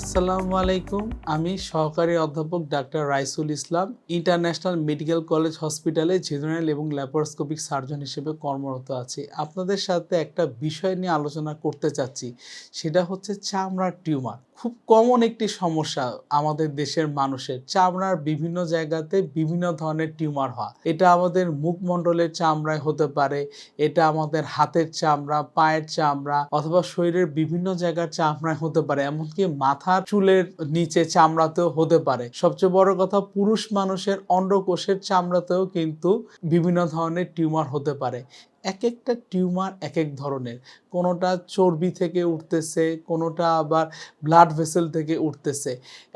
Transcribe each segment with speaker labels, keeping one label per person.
Speaker 1: আসসালামু আলাইকুম। আমি সহকারী অধ্যাপক doctor Raisul Islam, international medical college হসপিটালে জেনারেল এবং ল্যাপারোস্কোপিক সার্জন হিসেবে কর্মরত আছি। আপনাদের সাথে একটা বিষয় নিয়ে আলোচনা করতে চাচ্ছি, সেটা হচ্ছে চামড়ার টিউমার। খুব কমন একটি সমস্যা আমাদের দেশের মানুষের। চামড়ার বিভিন্ন জায়গাতে বিভিন্ন ধরনের টিউমার হয়। এটা আমাদের মুখমণ্ডলের চামড়ায় হতে পারে, এটা আমাদের হাতের চামড়া, পায়ের চামড়া অথবা শরীরের বিভিন্ন জায়গার চামড়ায় হতে পারে। এমনকি মাথার চুলের নিচে চামড়াতেও হতে পারে। সবচেয়ে বড় কথা, পুরুষ মানুষের অন্ডকোষের চামড়াতেও কিন্তু বিভিন্ন ধরনের টিউমার হতে পারে। এক একটা টিউমার এক এক ধরনের। কোনোটা চর্বি থেকে উঠতেছে, কোনোটা আবার ব্লাড ভেসেল থেকে উঠতেছে।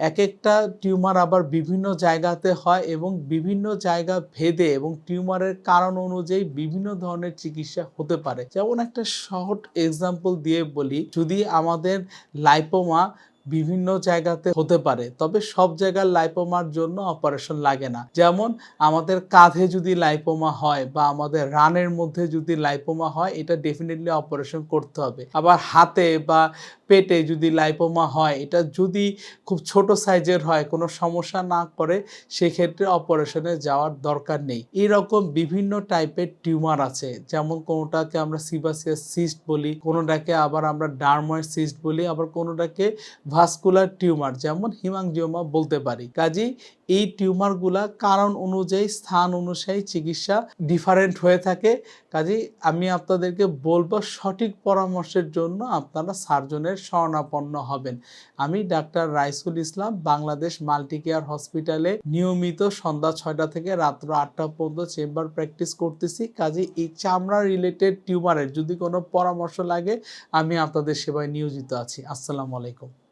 Speaker 1: এক একটা টিউমার আবার বিভিন্ন জায়গাতে হয় এবং বিভিন্ন জায়গা ভেদে এবং টিউমারের কারণ অনুযায়ী বিভিন্ন ধরনের চিকিৎসা হতে পারে। যেমন একটা শর্ট এক্সাম্পল দিয়ে বলি, যদি আমাদের লাইপোমা বিভিন্ন জায়গাতে হতে পারে, তবে সব জায়গার লাইপোমার জন্য অপারেশন লাগে না। যেমন আমাদের কাঁধে যদি লাইপোমা হয় বা আমাদের রানের মধ্যে যদি লাইপোমা হয়, এটা ডেফিনেটলি অপারেশন করতে হবে। আবার হাতে বা পেটে যদি লাইপোমা হয়, এটা যদি খুব ছোট সাইজের হয়, কোনো সমস্যা না করে, সেক্ষেত্রে অপারেশনে যাওয়ার দরকার নেই। এরকম বিভিন্ন টাইপের টিউমার আছে, যেমন কোনোটাকে আমরা সিবাসিয়াস সিস্ট বলি, কোনোটাকে আবার আমরা ডার্ময়েড সিস্ট বলি, আবার কোনোটাকে ভাস্কুলার টিউমার যেমন হিমাংজিওমা বলতে পারি। কাজেই এই টিউমারগুলা কারণ অনুযায়ী, স্থান অনুযায়ী চিকিৎসা ডিফারেন্ট হয়ে থাকে। কাজেই আমি আপনাদেরকে বলব, সঠিক পরামর্শের জন্য আপনারা সার্জনের শরণাপন্ন হবেন। আমি doctor Raisul Islam, Bangladesh multi care হসপিটালে নিয়মিত সন্ধ্যা ছয়টা থেকে রাত্র আটটা পর্যন্ত চেম্বার প্র্যাকটিস করতেছি। কাজে এই চামড়া রিলেটেড টিউমারের যদি কোনো পরামর্শ লাগে, আমি আপনাদের সেবায় নিয়োজিত আছি। আসসালামু আলাইকুম।